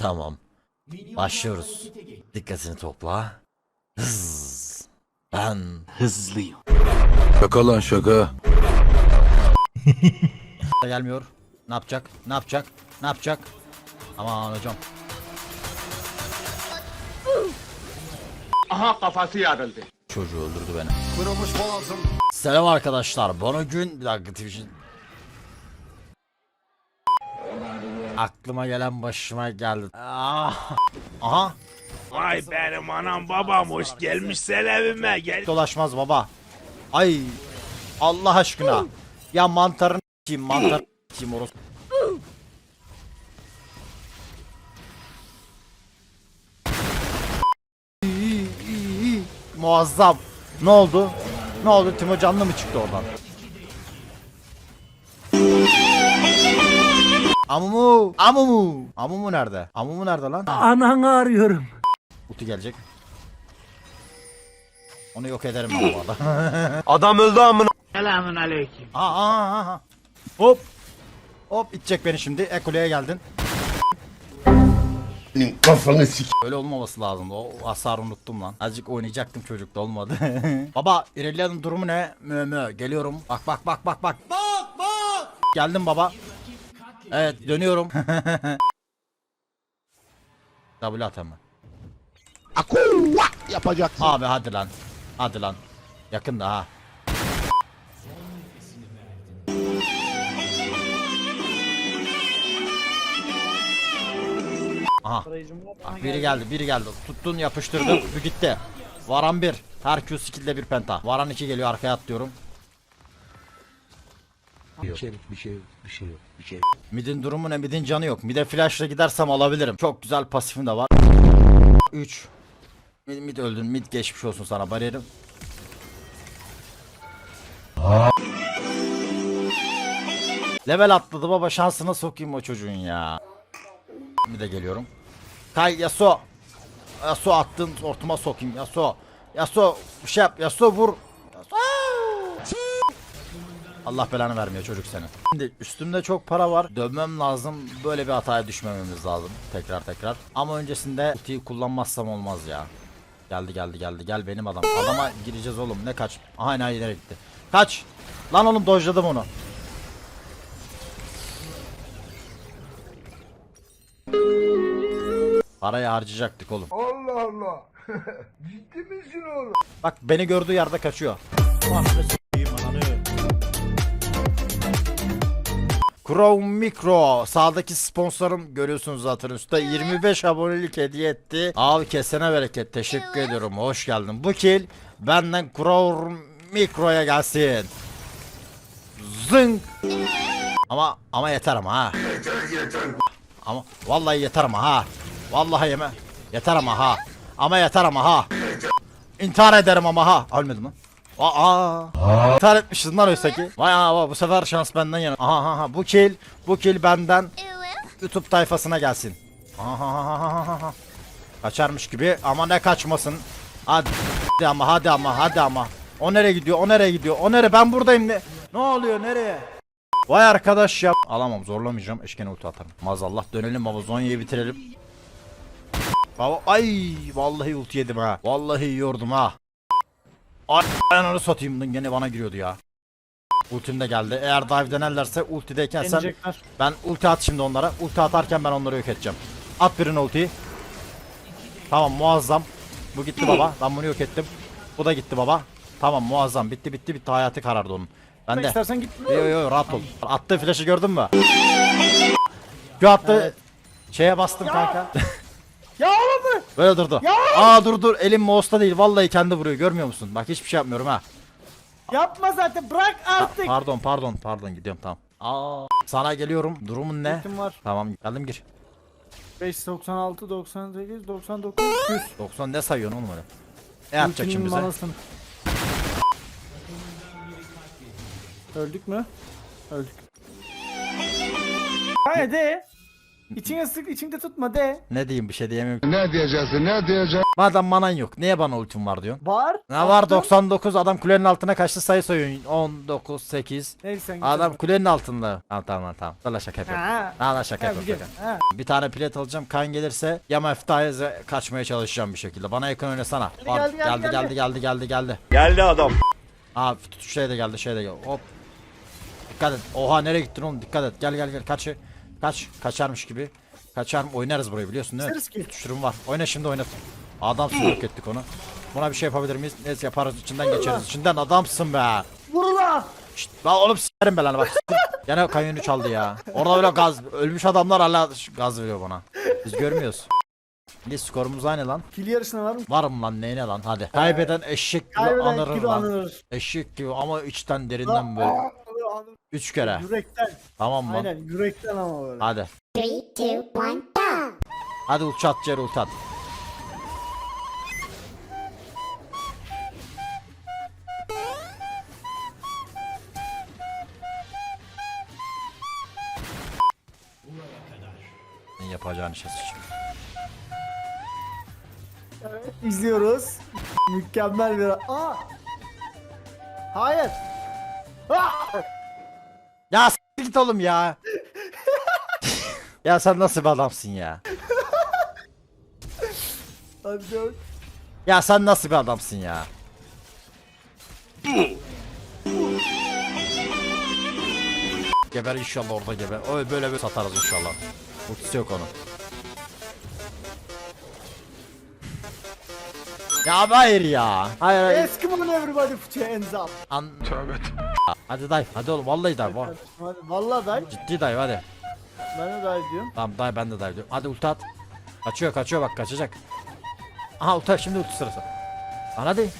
Tamam. Başlıyoruz. Dikkatini topla. Hız. Ben Hızlıyım. Şaka lan şaka. gelmiyor. Ne yapacak? Ne yapacak? Ne yapacak? Aman hocam. Aha kafası yarıldı. Çocuğu öldürdü beni. Selam arkadaşlar. Bana gün bir dakika Twitch'in Aklıma gelen başıma geldi. Ah. Aha. Vay benim anam babam hoş gelmişsen evime gel. Dolaşmaz baba. Ay. Allah aşkına. Ya mantarın kim mantar kim orası. Muazzam. Ne oldu? Ne oldu? Timo canlı mı çıktı oradan? Amumu! Amumu! Amumu nerede? Amumu nerede lan? Ananı arıyorum. Uti gelecek. Onu yok ederim ben bu arada. Adam öldü amına. Selamun aleyküm. Aa, aa, aa. Hop. Hop itecek beni şimdi. Ekuleye geldin. Kafanı sik. Öyle olmaması lazımdı. O hasarı unuttum lan. Azıcık oynayacaktım çocukta olmadı. baba İrelia'nın durumu ne? Mö mö. Geliyorum. Bak bak bak bak bak. Bak bak. Geldim baba. Evet dönüyorum. W at hemen. Akuvva yapacaksın. Abi hadi lan. Hadi lan. Yakında ha. Aha. Bak biri geldi, biri geldi. Tuttun, yapıştırdın, bu gitti. Varan bir. Her Q skill'de bir penta. Varan iki geliyor, arkaya atlıyorum. Bir şey bir şey bir şey bir şey. Mid'in durumu ne? Mid'in canı yok. Mid'e flash'la gidersem alabilirim. Çok güzel pasifim de var. 3. Mid, mid öldün. Mid geçmiş olsun sana bariyerim. Level atladı baba şansına sokayım o çocuğun ya. Bir de geliyorum. Kay Yasuo. Yasuo attın ortuma sokayım Yasuo. Yasuo bir şey yap Yasuo vur. Allah belanı vermiyor çocuk seni. Şimdi üstümde çok para var. Dönmem lazım. Böyle bir hataya düşmememiz lazım. Tekrar tekrar. Ama öncesinde ultiyi kullanmazsam olmaz ya. Geldi geldi geldi. Gel benim adam. Adama gireceğiz oğlum. Ne kaç? Aha ne nereye gitti. Kaç. Lan oğlum dojladım onu. Parayı harcayacaktık oğlum. Allah Allah. Ciddi misin oğlum? Bak beni gördüğü yerde kaçıyor. Chrome Micro sağdaki sponsorum görüyorsunuz zaten üstte 25 abonelik hediye etti. Abi kesene bereket teşekkür ediyorum hoş geldin. Bu kill benden Chrome Micro'ya gelsin. Zınk. Ama ama yeter ama ha. Ama vallahi yeter ama ha. Vallahi yeme. Yeter ama ha. Ama yeter ama ha. İntihar ederim ama ha. Ölmedim lan. Aa. İntihar etmişiz lan oysa ki. Vay aa bu sefer şans benden yana. Aha aha. Bu kill, bu kill benden YouTube tayfasına gelsin. Aha. Kaçarmış gibi ama ne kaçmasın. Hadi ama hadi ama hadi ama. O nereye gidiyor? O nereye gidiyor? O nereye? Ben buradayım ne? Ne oluyor? Nereye? Vay arkadaş ya. Alamam zorlamayacağım. Eşkene ulti atarım. Mazallah dönelim baba Zonya'yı bitirelim. Baba ay vallahi ulti yedim ha. Vallahi yiyordum ha. Ay ananı satayım lan gene bana giriyordu ya. Ultim de geldi. Eğer dive denerlerse ultideyken sen ben ulti at şimdi onlara. Ulti atarken ben onları yok edeceğim. At birine ultiyi. Tamam muazzam. Bu gitti baba. Ben bunu yok ettim. Bu da gitti baba. Tamam muazzam. Bitti bitti bitti. Hayatı karardı onun. Ben de. İstersen git. Yo yo rahat ol. Attığı flash'ı gördün mü? Gö attı. Şeye bastım kanka. Ya oğlum Böyle durdu. Aa dur dur elim mouse'da değil vallahi kendi vuruyor görmüyor musun? Bak hiçbir şey yapmıyorum ha. yapma zaten bırak artık. pardon pardon pardon gidiyorum tamam. Aa sana geliyorum. Durumun ne? Ultim var. Tamam geldim gir. 5 96 98 99 100. 90 ne sayıyorsun oğlum öyle? Ne yapacak şimdi bize? manasını. Öldük mü? Öldük. Haydi. İçine sık içinde tutma de. Ne diyeyim bir şey diyemiyorum. Ne diyeceksin ne diyeceksin? Madem manan yok. Niye bana ultim var diyorsun? Var. Ne var Attım. 99 adam kulenin altına kaçtı sayı sayıyorsun 19 8 Neyse sen git. Adam kulenin altında. Tamam tamam tamam. Valla şaka yapıyorum. Ha. Valla şaka Ha, yapıyorum. biliyorum. şaka. Ha. Bir tane plat alacağım. Kan gelirse ya meftaya ze- kaçmaya çalışacağım bir şekilde. Bana yakın oynasana. Geldi, Var- geldi, geldi geldi. geldi geldi geldi geldi. Geldi adam. Aa tut şey de geldi şey de geldi. Hop. Dikkat et. Oha nereye gittin oğlum? Dikkat et. Gel gel gel. Kaç. Kaç. Kaçarmış gibi. Kaçar mı? Oynarız burayı biliyorsun değil mi? Ki. Var. Oyna şimdi oynat. Adam yok ettik onu. Buna bir şey yapabilir miyiz? Neyse yaparız içinden geçeriz. İçinden adamsın be. Vur la. Şşt lan oğlum s**erim be lan bak. Gene kanyonu çaldı ya. Orada böyle gaz. Ölmüş adamlar hala gaz veriyor bana. Biz görmüyoruz. Bir skorumuz aynı lan. Fil yarışına var mı? Var mı lan neyine lan hadi. Kaybeden eşek gibi Kaybeden anırır lan. anılır. Eşek gibi ama içten derinden böyle. Anılır. Üç kere. Yürekten. Tamam mı? Aynen yürekten ama böyle. Hadi. Three, two, one, go! Hadi ulti at Jerry ulti at. Senin Yapacağın işe sıçayım. İzliyoruz. Mükemmel bir... Aa! Hayır. Aa! Ya s- git oğlum ya. ya sen nasıl bir adamsın ya? Hadi. Ya sen nasıl bir adamsın ya? geber inşallah orada geber. Öyle böyle böyle satarız inşallah. Ultisi yok onun. Ya hayır ya. Hayır hayır. Eskimon everybody put your hands up. An hadi dive. Hadi oğlum vallahi dive. Va- Hadi, vallahi day. Ciddi dive hadi. Ben de day diyorum. Tamam dive ben de dive diyorum. Hadi ulti at. Kaçıyor kaçıyor bak kaçacak. Aha ulti şimdi ulti sırası. Lan hadi.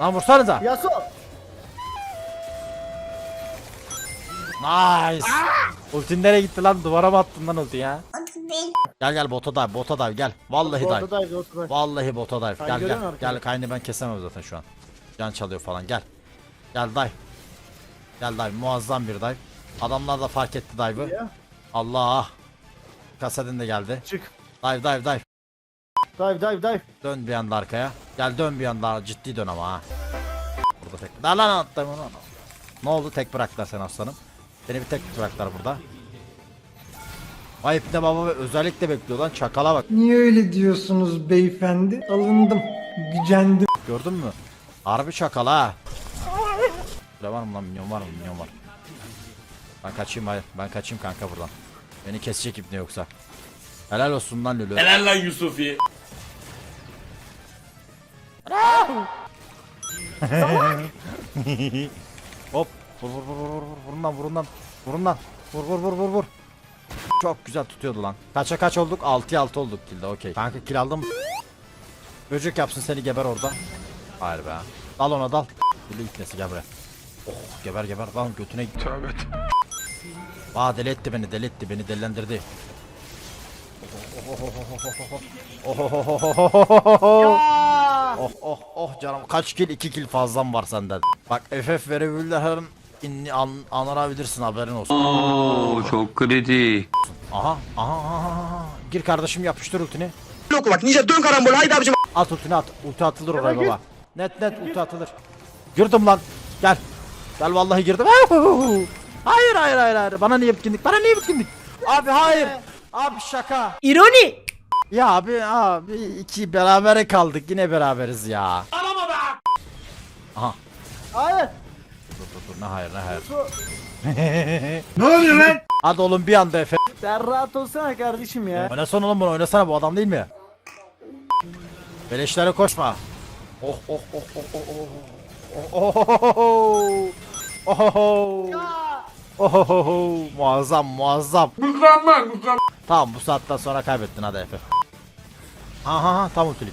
Lan vursanıza. Yaso. Nice. Ultin nereye gitti lan? Duvara mı attın lan ulti ya? Gel gel bota dive, bota dive gel. Vallahi dive. Orada day, orada day. Vallahi bota dive. Sen Gel gel. Gel kaynı ben kesemem zaten şu an. Can çalıyor falan gel. Gel dive. Gel dive. Muazzam bir dive. Adamlar da fark etti dive'ı. Ya. Allah. Kasadin de geldi. Çık. Dive dive dive. Dive dive dive. Dön bir anda arkaya. Gel dön bir anda ciddi dön ama ha. Burada tek. Lan lan attım onu. Ne oldu tek bıraktılar sen aslanım. Seni bir tek bıraktılar burada. Ayıp ne baba ve özellikle bekliyor lan çakala bak. Niye öyle diyorsunuz beyefendi? Alındım, gücendim. Gördün mü? Harbi çakal ha. Burada var mı lan minyon var mı minyon var. Ben kaçayım hayır ben kaçayım kanka buradan. Beni kesecek ipne yoksa. Helal olsun lan Lülü. Helal lan Yusufi. Hop. Vur vur vur vur vur vur vurun lan vurun lan. Vurun lan. Vur vur vur vur vur. Çok güzel tutuyordu lan. Kaça kaç olduk? 6'ya 6 olduk kilde okey. Kanka kill aldım. Böcek yapsın seni geber orada. Hayır be. Dal ona dal. Dili gitmesi gel buraya. Oh geber geber lan götüne git. Tövbe Aa deli etti beni deli etti beni delilendirdi. Oh oh oh canım kaç kill 2 kill fazlam var senden. Bak FF verebilirlerin inni an, anırabilirsin haberin olsun. Oo çok kritik. Aha aha aha. Gir kardeşim yapıştır ultini. Loku bak ninja dön karambol haydi abicim. At ultini at. Ulti atılır oraya baba. Net net ulti atılır. Girdim lan. Gel. Gel vallahi girdim. Hayır hayır hayır hayır. Bana niye bitkinlik? Bana niye bitkinlik? Abi hayır. Abi şaka. İroni. Ya abi abi iki berabere kaldık. Yine beraberiz ya. Aha. Hayır. Dur dur dur ne hayır ne hayır. Ne oluyor lan? Hadi oğlum bir anda Efe. Sen rahat olsana kardeşim ya. Oynasana oğlum bunu oynasana bu adam değil mi? Beleşlere koşma. Oh oh oh oh oh oh. Oh oh oh oh. Oh oh oh. Oh oh oh oh. Muazzam muazzam. Tamam bu saatten sonra kaybettin hadi Efe. Aha aha tam ultilik.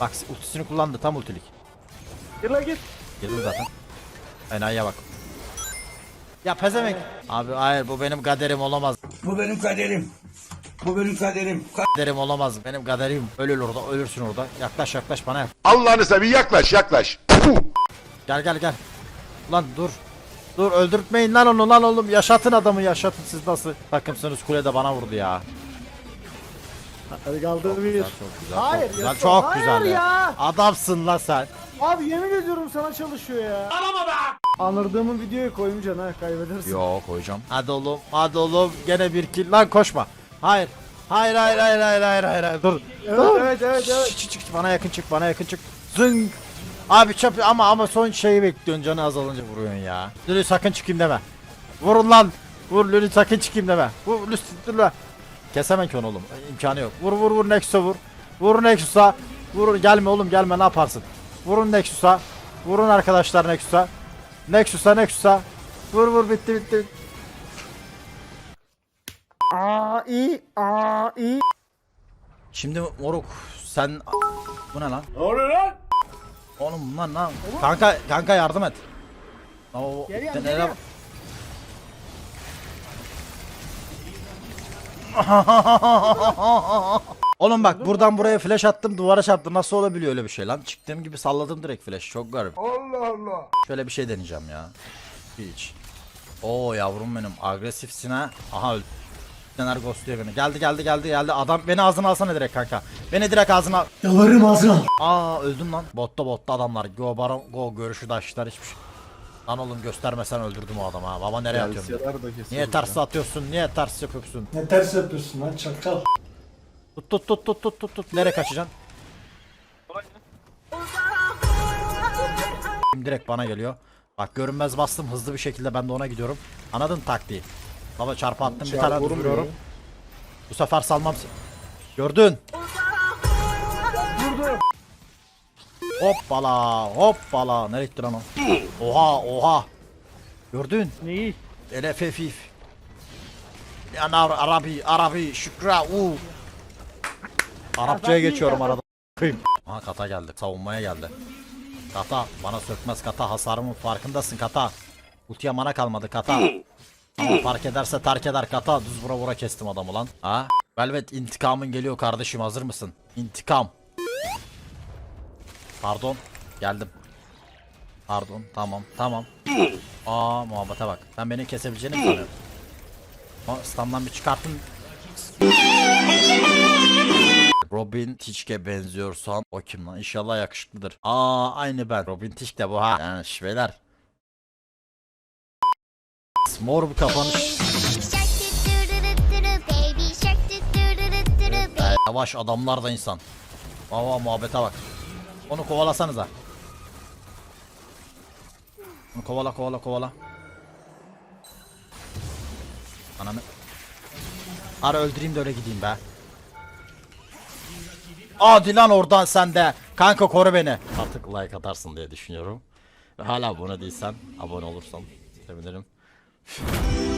Bak ultisini kullandı tam ultilik. Gir la git. Girdim zaten. Enayiye bak. Ya pezemek. Abi hayır bu benim kaderim olamaz. Bu benim kaderim. Bu benim kaderim. Kaderim olamaz. Benim kaderim. Ölür orada ölürsün orada. Yaklaş yaklaş bana yak. Allah'ını seveyim yaklaş yaklaş. Puh. Gel gel gel. Lan dur. Dur öldürtmeyin lan onu lan oğlum. Yaşatın adamı yaşatın siz nasıl takımsınız kulede bana vurdu ya. Hadi kaldır bir. Güzel, çok güzel. Hayır, çok güzel. Yasuo, Çok hayır güzel ya. ya. Adamsın la sen. Abi yemin ediyorum sana çalışıyor ya. Anama be. Anırdığımın videoyu koymayacaksın ha kaybedersin. Yo koyacağım. Hadi oğlum, hadi oğlum. Gene bir kill. Lan koşma. Hayır. Hayır hayır hayır hayır hayır hayır. hayır. Dur. Evet evet evet evet. Çık, çık, çık, bana yakın çık, bana yakın çık. Zing. Abi çöp ama ama son şeyi bekliyorsun canı azalınca vuruyorsun ya. Lülü sakın çıkayım deme. Vurun lan. Vur Lülü sakın çıkayım deme. Vur Lülü dur lan. Kesemem ki onu oğlum. İmkanı yok. Vur vur vur Nexus'a vur. Vur Nexus'a. Vur gelme oğlum gelme ne yaparsın. Vurun Nexus'a. Vurun arkadaşlar Nexus'a. Nexus'a Nexus'a. Vur vur bitti bitti. bitti. Aa iyi aa iyi. Şimdi moruk sen bu ne lan? Ne oluyor lan? Oğlum bunlar lan. Kanka kanka yardım et. Oo, Geliyorum, geliyorum. Oğlum bak buradan buraya flash attım duvara çarptım. Nasıl olabiliyor öyle bir şey lan? Çıktığım gibi salladım direkt flash. Çok garip. Allah Allah. Şöyle bir şey deneyeceğim ya. Hiç. Oo yavrum benim. Agresifsin ha. Aha öldü Fener ghostluyor beni geldi geldi geldi geldi adam beni ağzına alsana direkt kanka Beni direkt ağzına al Yalvarırım ağzına. Aa öldüm lan Botta botta adamlar go baron go görüşü daşlar hiçbir şey Lan oğlum göstermesen öldürdüm o adamı ha baba nereye atıyorsun Niye ters atıyorsun niye ters yapıyorsun Ne ters yapıyorsun lan çakal. Tut tut tut tut tut tut tut. Nereye kaçacaksın? Şimdi direkt bana geliyor. Bak görünmez bastım hızlı bir şekilde ben de ona gidiyorum. Anladın taktiği. Baba çarpı attım bir tane vuruyorum. Bu sefer salmam. Gördün. Hoppala hoppala. Nereye gitti lan o? Oha oha. Gördün. Neyi? Ele fefif. Yanar Arabi Arabi Şükra u. Arapçaya geçiyorum arada. Kıyım. Aha kata geldi. Savunmaya geldi. Kata bana sökmez kata hasarımın farkındasın kata. Ultiye mana kalmadı kata. Ama fark ederse terk eder kata. Düz vura vura kestim adamı lan. Ha? Velvet intikamın geliyor kardeşim hazır mısın? İntikam. Pardon. Geldim. Pardon. Tamam. Tamam. Aa muhabbete bak. Sen beni kesebileceğini mi sanıyorsun? O standdan bir çıkartın. Robin Tichke benziyorsan o kim lan? İnşallah yakışıklıdır. Aa aynı ben. Robin Tichke bu ha. Yani şiveler. Doo doo, Ee, Yavaş adamlar da insan. Valla muhabbete bak. Onu kovalasanıza. Onu kovala kovala kovala. Ananı. Ara öldüreyim de öyle gideyim be. Hadi lan oradan sen de. Kanka koru beni. Artık like atarsın diye düşünüyorum. Ve hala abone değilsen abone olursan sevinirim. you